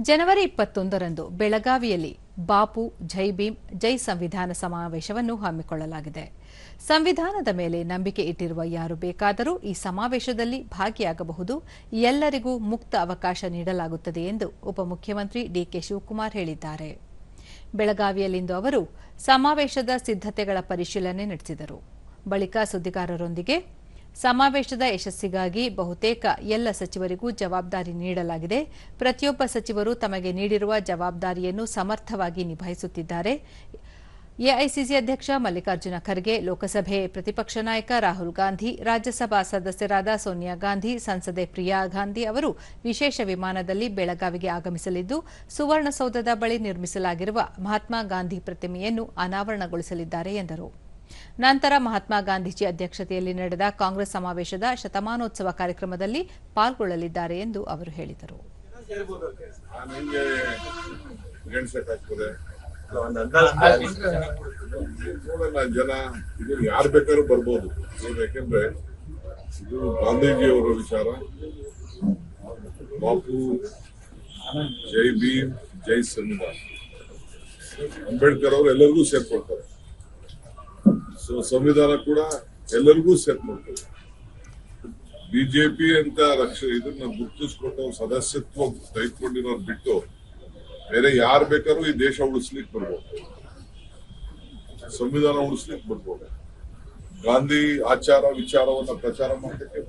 ಜನವರಿ ಇಪ್ಪತ್ತೊಂದರಂದು ಬೆಳಗಾವಿಯಲ್ಲಿ ಬಾಪು ಜೈ ಭೀಮ್ ಜೈ ಸಂವಿಧಾನ ಸಮಾವೇಶವನ್ನು ಹಮ್ಮಿಕೊಳ್ಳಲಾಗಿದೆ. ಸಂವಿಧಾನದ ಮೇಲೆ ನಂಬಿಕೆ ಇಟ್ಟಿರುವ ಯಾರು ಬೇಕಾದರೂ ಈ ಸಮಾವೇಶದಲ್ಲಿ ಭಾಗಿಯಾಗಬಹುದು. ಎಲ್ಲರಿಗೂ ಮುಕ್ತ ಅವಕಾಶ ನೀಡಲಾಗುತ್ತದೆ ಎಂದು ಉಪಮುಖ್ಯಮಂತ್ರಿ ಡಿಕೆ ಶಿವಕುಮಾರ್ ಹೇಳಿದ್ದಾರೆ. ಬೆಳಗಾವಿಯಲ್ಲಿಂದು ಅವರು ಸಮಾವೇಶದ ಸಿದ್ಧತೆಗಳ ಪರಿಶೀಲನೆ ನಡೆಸಿದರು. ಬಳಿಕ ಸುದ್ದಿಗಾರರೊಂದಿಗೆ ಸಮಾವೇಶದ ಯಶಸ್ಸಿಗಾಗಿ ಬಹುತೇಕ ಎಲ್ಲ ಸಚಿವರಿಗೂ ಜವಾಬ್ದಾರಿ ನೀಡಲಾಗಿದೆ. ಪ್ರತಿಯೊಬ್ಬ ಸಚಿವರು ತಮಗೆ ನೀಡಿರುವ ಜವಾಬ್ದಾರಿಯನ್ನು ಸಮರ್ಥವಾಗಿ ನಿಭಾಯಿಸುತ್ತಿದ್ದಾರೆ. ಎಐಸಿಸಿ ಅಧ್ಯಕ್ಷ ಮಲ್ಲಿಕಾರ್ಜುನ ಖರ್ಗೆ, ಲೋಕಸಭೆ ಪ್ರತಿಪಕ್ಷ ನಾಯಕ ರಾಹುಲ್ ಗಾಂಧಿ, ರಾಜ್ಯಸಭಾ ಸದಸ್ಯರಾದ ಸೋನಿಯಾ ಗಾಂಧಿ, ಸಂಸದೆ ಪ್ರಿಯಾ ಗಾಂಧಿ ಅವರು ವಿಶೇಷ ವಿಮಾನದಲ್ಲಿ ಬೆಳಗಾವಿಗೆ ಆಗಮಿಸಲಿದ್ದು, ಸುವರ್ಣಸೌಧದ ಬಳಿ ನಿರ್ಮಿಸಲಾಗಿರುವ ಮಹಾತ್ಮ ಗಾಂಧಿ ಪ್ರತಿಮೆಯನ್ನು ಅನಾವರಣಗೊಳಿಸಲಿದ್ದಾರೆ ಎಂದರು. ನಂತರ ಮಹಾತ್ಮ ಗಾಂಧೀಜಿ ಅಧ್ಯಕ್ಷತೆಯಲ್ಲಿ ನಡೆದ ಕಾಂಗ್ರೆಸ್ ಸಮಾವೇಶದ ಶತಮಾನೋತ್ಸವ ಕಾರ್ಯಕ್ರಮದಲ್ಲಿ ಪಾಲ್ಗೊಳ್ಳಲಿದ್ದಾರೆ ಎಂದು ಅವರು ಹೇಳಿದರು. ಜನ ಇದು ಯಾರು ಬೇಕಾದ್ರೂ ಬರ್ಬೋದು ಯಾಕೆಂದ್ರೆ ಇದು ಗಾಂಧೀಜಿಯವರ ವಿಚಾರ ಬಾಪು ಜೈ ಭೀಮ್, ಜೈ ಸಂವಿಧಾನ ಅಂಬೇಡ್ಕರ್ ಅವರು ಎಲ್ಲರಿಗೂ ಸೇರ್ಕೊಳ್ತಾರೆ. ಸಂವಿಧಾನ ಕೂಡ ಎಲ್ಲರಿಗೂ ಸೆಟ್ ಮಾಡ್ತದೆ. ಬಿಜೆಪಿ ಅಂತ ರಕ್ಷ ಇದನ್ನ ಗುರುತಿಸ್ಕೊಂಡು ಸದಸ್ಯತ್ವ ತೆಗೆದುಕೊಂಡಿರೋರು ಬಿಟ್ಟು ಬೇರೆ ಯಾರು ಬೇಕಾದ್ರೂ ಈ ದೇಶ ಉಳಿಸ್ಲಿಕ್ಕೆ ಬರ್ಬೋದು. ಸಂವಿಧಾನ ಉಳಿಸ್ಲಿಕ್ಕೆ ಬರ್ಬೋದು. ಗಾಂಧಿ ಆಚಾರ ವಿಚಾರವನ್ನ ಪ್ರಚಾರ ಮಾಡಲಿಕ್ಕೆ